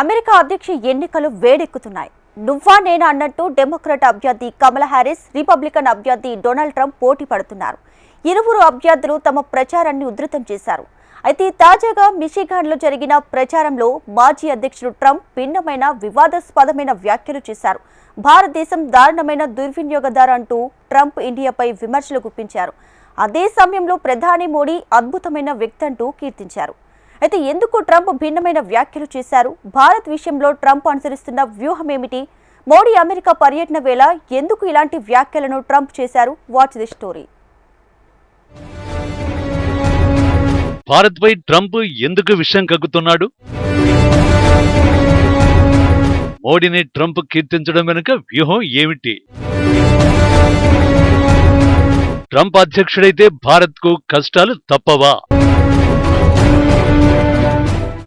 America అధ్యక్ష ఎన్నికలు వేడెక్కుతున్నాయి. నువ్వా నేనా అన్నట్టు డెమోక్రాట్ అభ్యర్థి కమలా హ్యారిస్ రిపబ్లికన్ అభ్యర్థి డొనాల్డ్ ట్రంప్ పోటీ పడుతున్నారు. ఇరువురు అభ్యర్థులు తమ ప్రచారాన్ని ఉధృతం చేశారు. అయితే తాజాగా మిషిగాన్లో జరిగిన ప్రచారంలో మాజీ అధ్యక్షుడు ట్రంప్ భిన్నమైన వివాదాస్పదమైన వ్యాఖ్యలు చేశారు. భారతదేశం దారుణమైన దుర్వినియోగదారు అంటూ ట్రంప్ ఇండియాపై విమర్శలు గుప్పించారు. అదే సమయంలో ప్రధాని మోడీ అద్భుతమైన వ్యక్తి అంటూ కీర్తించారు. అయితే ఎందుకు ట్రంప్ భిన్నమైన వ్యాఖ్యలు చేశారు? భారత్ విషయంలో ట్రంప్ అనుసరిస్తున్న వ్యూహం ఏమిటి మోడీ అమెరికా పర్యటన వేళ ఎందుకు ఇలాంటి వ్యాఖ్యలను ట్రంప్ చేశారు? వాచ్ ది స్టోరీ భారత్పై ట్రంప్ ఎందుకు విషయం కగ్గుతున్నాడు? మోడీని ట్రంప్ కీర్తించడం వెనుక వ్యూహం ఏమిటి? ట్రంప్ అధ్యక్షుడైతే భారత్కు కష్టాలు తప్పవా?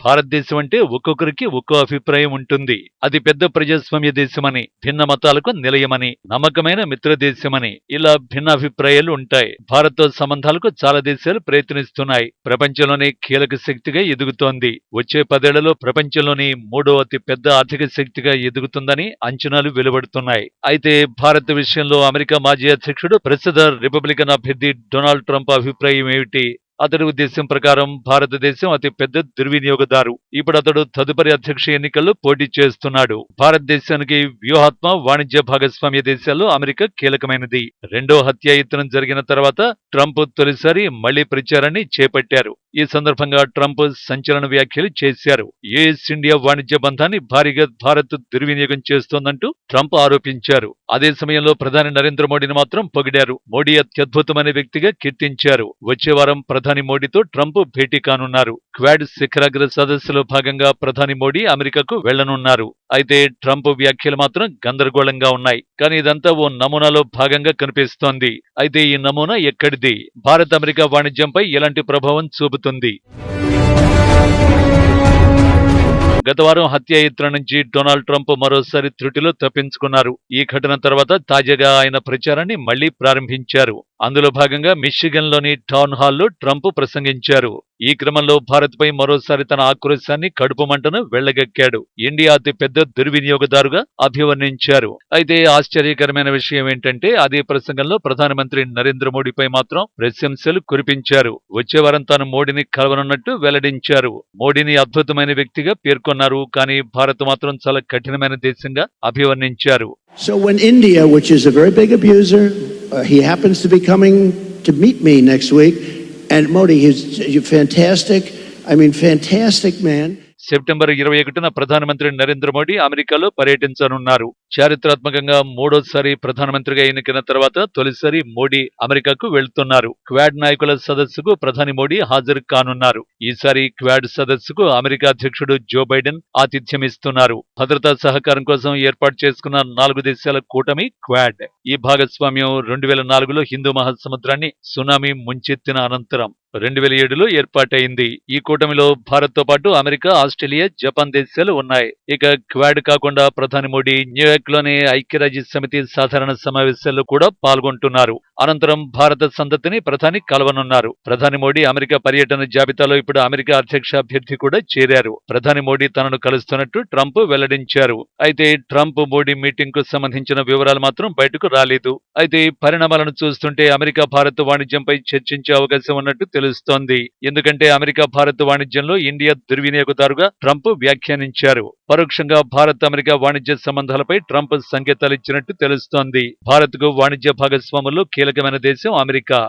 భారతదేశం అంటే ఒక్కొక్కరికి ఒక్కో అభిప్రాయం ఉంటుంది. అది పెద్ద ప్రజాస్వామ్య దేశమని భిన్న మతాలకు నిలయమని నమ్మకమైన మిత్ర దేశమని ఇలా భిన్న అభిప్రాయాలు ఉంటాయి. భారత్తో సంబంధాలకు చాలా దేశాలు ప్రయత్నిస్తున్నాయి. ప్రపంచంలోనే కీలక శక్తిగా ఎదుగుతోంది. వచ్చే పదేళ్ళలో ప్రపంచంలోని మూడో అతి పెద్ద ఆర్థిక శక్తిగా ఎదుగుతుందని అంచనాలు వెలువడుతున్నాయి. అయితే భారత్ విషయంలో అమెరికా మాజీ అధ్యక్షుడు ప్రస్తుత రిపబ్లికన్ అభ్యర్థి డొనాల్డ్ ట్రంప్ అభిప్రాయం ఏమిటి? అతడి ఉద్దేశం ప్రకారం భారతదేశం అతి పెద్ద దుర్వినియోగదారు. ఇప్పుడు అతడు తదుపరి అధ్యక్ష ఎన్నికల్లో పోటీ చేస్తున్నాడు. భారతదేశానికి వ్యూహాత్మ వాణిజ్య భాగస్వామ్య దేశాల్లో అమెరికా కీలకమైనది. రెండో హత్యాయత్నం జరిగిన తర్వాత ట్రంప్ తొలిసారి మళ్ళీ ప్రచారాన్ని చేపట్టారు. ఈ సందర్భంగా ట్రంప్ సంచలన వ్యాఖ్యలు చేశారు. యుఎస్ ఇండియా వాణిజ్య బంధాన్ని భారీగా భారత్ దుర్వినియోగం చేస్తోందంటూ ట్రంప్ ఆరోపించారు. అదే సమయంలో ప్రధాని నరేంద్ర మోడీని మాత్రం పొగిడారు. మోడీ అత్యద్భుతమైన వ్యక్తిగా కీర్తించారు. వచ్చే వారం ప్రధాని మోడీతో ట్రంప్ భేటీ కానున్నారు. క్వాడ్ శిఖరాగ్ర సదస్సులో భాగంగా ప్రధాని మోడీ అమెరికాకు వెళ్ళనున్నారు అయితే ట్రంప్ వ్యాఖ్యలు మాత్రం గందరగోళంగా ఉన్నాయి. కానీ ఇదంతా ఓ నమూనాలో భాగంగా కనిపిస్తోంది. అయితే ఈ నమూనా ఎక్కడిది? భారత్ అమెరికా వాణిజ్యంపై ఎలాంటి ప్రభావం చూపుతుంది? గత వారం హత్యాయత్నం నుంచి డొనాల్డ్ ట్రంప్ మరోసారి త్రుటిలో తప్పించుకున్నారు. ఈ ఘటన తర్వాత తాజాగా ఆయన ప్రచారాన్ని మళ్ళీ ప్రారంభించారు. అందులో భాగంగా మిషిగన్లోని టౌన్ హాల్లో ట్రంప్ ప్రసంగించారు. ఈ క్రమంలో భారత్పై మరోసారి తన ఆక్రోశాన్ని కడుపు మంటను వెళ్ళగక్కాడు. ఇండియా అతి పెద్ద దుర్వినియోగదారుగా అభివర్ణించారు. అయితే ఆశ్చర్యకరమైన విషయం ఏంటంటే అదే ప్రసంగంలో ప్రధానమంత్రి నరేంద్ర మోడీపై మాత్రం ప్రశంసలు కురిపించారు. వచ్చే వారం తాను మోడీని కలవనున్నట్టు వెల్లడించారు. మోడీని అద్భుతమైన వ్యక్తిగా పేర్కొన్నారు. కానీ భారత్ మాత్రం చాలా కఠినమైన దేశంగా అభివర్ణించారు. So when India, which is a very big abuser, uh, he happens to be coming to meet me next week, and Modi, he's he's fantastic. I mean, fantastic man. September ఇరవై ఒకటిన ప్రధానమంత్రి నరేంద్ర మోడీ అమెరికాలో పర్యటించనున్నారు చారిత్రాత్మకంగా మూడోసారి ప్రధానమంత్రిగా ఎన్నికైన తర్వాత తొలిసారి మోడీ అమెరికాకు వెళ్తున్నారు. క్వాడ్ నాయకుల సదస్సుకు ప్రధాని మోడీ హాజరు కానున్నారు. ఈసారి క్వాడ్ సదస్సుకు అమెరికా అధ్యక్షుడు జో బైడెన్ ఆతిథ్యమిస్తున్నారు భద్రతా సహకారం కోసం ఏర్పాటు చేసుకున్న నాలుగు దేశాల కూటమి క్వాడ్. ఈ భాగస్వామ్యం రెండు వేల నాలుగులో హిందూ మహాసముద్రాన్ని సునామీ ముంచెత్తిన అనంతరం రెండు వేల ఏడులో ఏర్పాటైంది. ఈ కూటమిలో భారత్తో పాటు అమెరికా ఆస్ట్రేలియా జపాన్ దేశాలు ఉన్నాయి. ఇక క్వాడ్ కాకుండా ప్రధాని మోడీ న్యూయార్క్ లోని ఐక్యరాజ్య సమితి సాధారణ సమావేశాల్లో కూడా పాల్గొంటున్నారు. అనంతరం భారత సంతతిని ప్రధాని కలవనున్నారు. ప్రధాని మోడీ అమెరికా పర్యటన జాబితాలో ఇప్పుడు అమెరికా అధ్యక్ష అభ్యర్థి కూడా చేరారు. ప్రధాని మోడీ తనను కలుస్తున్నట్టు ట్రంప్ వెల్లడించారు. అయితే ట్రంప్ మోడీ మీటింగ్కు సంబంధించిన వివరాలు మాత్రం బయటకు రాలేదు. అయితే పరిణామాలను చూస్తుంటే అమెరికా భారత్ వాణిజ్యంపై చర్చించే అవకాశం ఉన్నట్టు తెలుస్తోంది. ఎందుకంటే అమెరికా భారత్ వాణిజ్యంలో ఇండియా దుర్వినియోగదారుగా ట్రంప్ వ్యాఖ్యానించారు. పరోక్షంగా భారత్ అమెరికా వాణిజ్య సంబంధాలపై ట్రంప్ సంకేతాలు ఇచ్చినట్టు తెలుస్తోంది. భారత్కు వాణిజ్య భాగస్వాముల్లో కీలకమైన దేశం అమెరికా.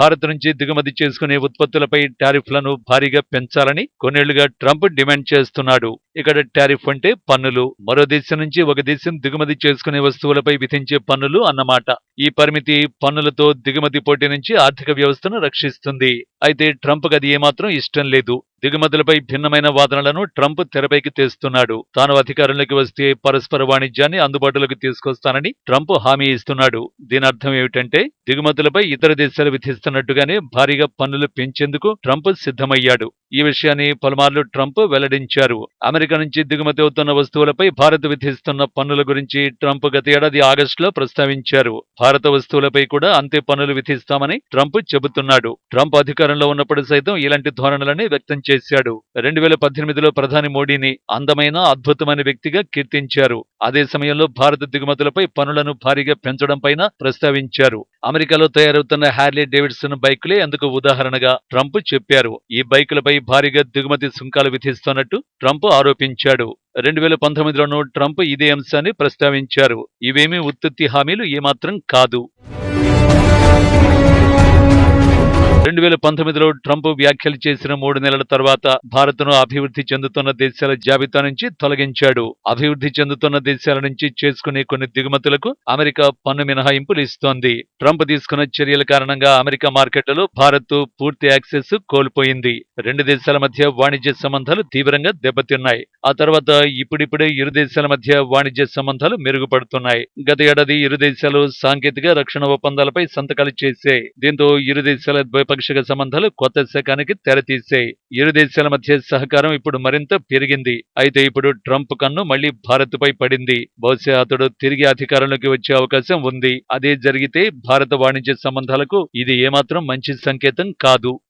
భారత్ నుంచి దిగుమతి చేసుకునే ఉత్పత్తులపై టారిఫ్లను భారీగా పెంచాలని కొన్నేళ్ళుగా ట్రంప్ డిమాండ్ చేస్తున్నాడు. ఇక్కడ టారిఫ్ అంటే పన్నులు. మరో దేశం నుంచి ఒక దేశం దిగుమతి చేసుకునే వస్తువులపై విధించే పన్నులు అన్నమాట. ఈ పరిమితి పన్నులతో దిగుమతి పోటీ నుంచి ఆర్థిక వ్యవస్థను రక్షిస్తుంది. అయితే ట్రంప్ అది ఏమాత్రం ఇష్టం లేదు. దిగుమతులపై భిన్నమైన వాదనలను ట్రంప్ తెరపైకి తెస్తున్నాడు. తాను అధికారంలోకి వస్తే పరస్పర వాణిజ్యాన్ని అందుబాటులోకి తీసుకొస్తానని ట్రంప్ హామీ ఇస్తున్నాడు. దీని అర్థం ఏమిటంటే దిగుమతులపై ఇతర దేశాలు విధిస్తున్నట్టుగానే భారీగా పన్నులు పెంచేందుకు ట్రంప్ సిద్ధమయ్యాడు. ఈ విషయాన్ని పలుమార్లు ట్రంప్ వెల్లడించారు. అమెరికా నుంచి దిగుమతి అవుతున్న వస్తువులపై భారత్ విధిస్తున్న పన్నుల గురించి ట్రంప్ గత ఏడాది ఆగస్టులో ప్రస్తావించారు. భారత వస్తువులపై కూడా అంతే పన్నులు విధిస్తామని ట్రంప్ చెబుతున్నాడు. ట్రంప్ అధికారంలో ఉన్నప్పుడు సైతం ఇలాంటి ధోరణులని వ్యక్తం చేశాడు. రెండు వేల పద్దెనిమిదిలో ప్రధాని మోడీని అందమైన అద్భుతమైన వ్యక్తిగా కీర్తించారు. అదే సమయంలో భారత దిగుమతులపై పనులను భారీగా పెంచడం పైన ప్రస్తావించారు. అమెరికాలో తయారవుతున్న హ్యార్లీ డేవిడ్సన్ బైకులే అందుకు ఉదాహరణగా ట్రంప్ చెప్పారు. ఈ బైకులపై భారీగా దిగుమతి సుంకాలు విధిస్తున్నట్టు ట్రంప్ ఆరోపించాడు. రెండు వేల పంతొమ్మిదిలోనూ ట్రంప్ ఇదే అంశాన్ని ప్రస్తావించారు. ఇవేమీ ఉత్పత్తి హామీలు ఏమాత్రం కాదు. రెండు వేల పంతొమ్మిదిలో ట్రంప్ వ్యాఖ్యలు చేసిన మూడు నెలల తర్వాత భారత్ను అభివృద్ధి చెందుతున్న దేశాల జాబితా నుంచి తొలగించాడు. అభివృద్ధి చెందుతున్న దేశాల నుంచి చేసుకునే కొన్ని దిగుమతులకు అమెరికా పన్ను మినహాయింపులు ఇస్తోంది. ట్రంప్ తీసుకున్న చర్యల కారణంగా అమెరికా మార్కెట్లలో భారత్ పూర్తి యాక్సెస్ కోల్పోయింది. రెండు దేశాల మధ్య వాణిజ్య సంబంధాలు తీవ్రంగా దెబ్బతిన్నాయి. ఆ తర్వాత ఇప్పుడిప్పుడే ఇరు దేశాల మధ్య వాణిజ్య సంబంధాలు మెరుగుపడుతున్నాయి. గత ఏడాది ఇరు దేశాలు సాంకేతిక రక్షణ ఒప్పందాలపై సంతకాలు చేశాయి. దీంతో ఇరు దేశాల ద్వైపాక్షిక సంబంధాలు కొత్త శకానికి తెరతీశాయి ఇరు దేశాల మధ్య సహకారం ఇప్పుడు మరింత పెరిగింది. అయితే ఇప్పుడు ట్రంప్ కన్ను మళ్ళీ భారత్పై పడింది. బహుశా అతడు తిరిగి అధికారంలోకి వచ్చే అవకాశం ఉంది. అదే జరిగితే భారత వాణిజ్య సంబంధాలకు ఇది ఏమాత్రం మంచి సంకేతం కాదు.